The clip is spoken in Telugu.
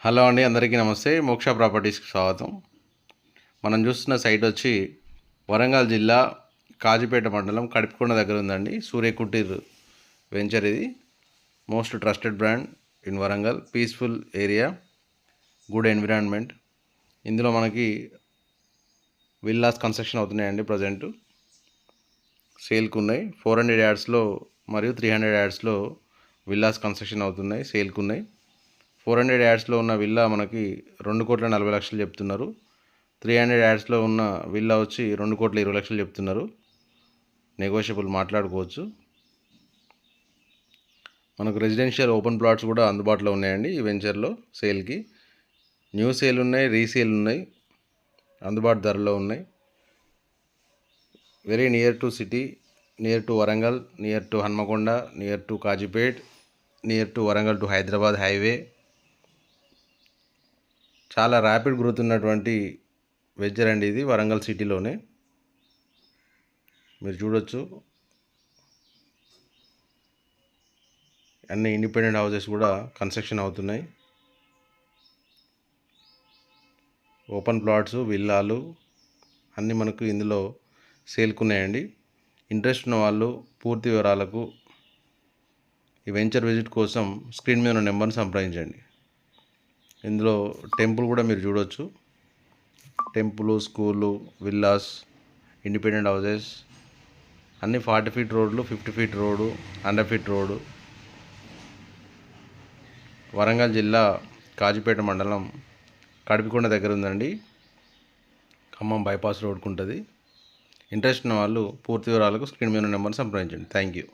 హలో అండి అందరికీ నమస్తే. మోక్ష ప్రాపర్టీస్కి స్వాగతం. మనం చూస్తున్న సైట్ వచ్చి వరంగల్ జిల్లా కాజీపేట మండలం కడిపికొండ దగ్గర ఉందండి. సూర్యకుటీర్ వెంచర్ ఇది. Most trusted brand in Warangal. Peaceful area. Good environment. ఇందులో మనకి విల్లాస్ కన్స్ట్రక్షన్ అవుతున్నాయండి ప్రజెంట్. సేల్కి ఉన్నాయి ఫోర్ హండ్రెడ్ యాడ్స్లో మరియు త్రీ హండ్రెడ్ యాడ్స్లో విల్లాస్ కన్స్ట్రక్షన్ అవుతున్నాయి. సేల్కి ఉన్నాయి ఫోర్ హండ్రెడ్ యాడ్స్లో ఉన్న విల్లా మనకి రెండు కోట్ల నలభై లక్షలు చెప్తున్నారు. త్రీ హండ్రెడ్ యాడ్స్లో ఉన్న విల్లా వచ్చి రెండు కోట్ల ఇరవై లక్షలు చెప్తున్నారు. నెగోషియబుల్ మాట్లాడుకోవచ్చు. మనకు రెసిడెన్షియల్ ఓపెన్ ప్లాట్స్ కూడా అందుబాటులో ఉన్నాయండి ఈ వెంచర్లో సేల్కి. న్యూ సేల్ ఉన్నాయి రీసేల్ ఉన్నాయి అందుబాటు ధరలో ఉన్నాయి. Very near to city near to Warangal near to Hanmakonda near to Kazipet near to Warangal to Hyderabad highway. చాలా ర్యాపిడ్ గ్రోత్ ఉన్నటువంటి వెంచర్ అండి ఇది వరంగల్ సిటీలోనే. మీరు చూడొచ్చు. అన్ని ఇండిపెండెంట్ హౌసెస్ కూడా కన్స్ట్రక్షన్ అవుతున్నాయి. ఓపెన్ ప్లాట్స్ విల్లాలు అన్నీ మనకు ఇందులో సేల్కున్నాయండి. ఇంట్రెస్ట్ ఉన్న వాళ్ళు పూర్తి వివరాలకు ఈ వెంచర్ విజిట్ కోసం స్క్రీన్ మీద ఉన్న నెంబర్ని సంప్రదించండి. ఇందులో టెంపుల్ కూడా మీరు చూడవచ్చు temple school villas independent houses అన్ని ఫార్టీ ఫీట్ రోడ్లు fifty feet road hundred feet road. Warangal జిల్లా కాజీపేట మండలం కడిపికొండ దగ్గర ఉందండి. ఖమ్మం బైపాస్ రోడ్కు ఉంటుంది ఇంట్రెస్ట్ ఉన్న వాళ్ళు పూర్తి వివరాలకు స్క్రీన్ మీద నెంబర్ని సంప్రదించండి. Thank you.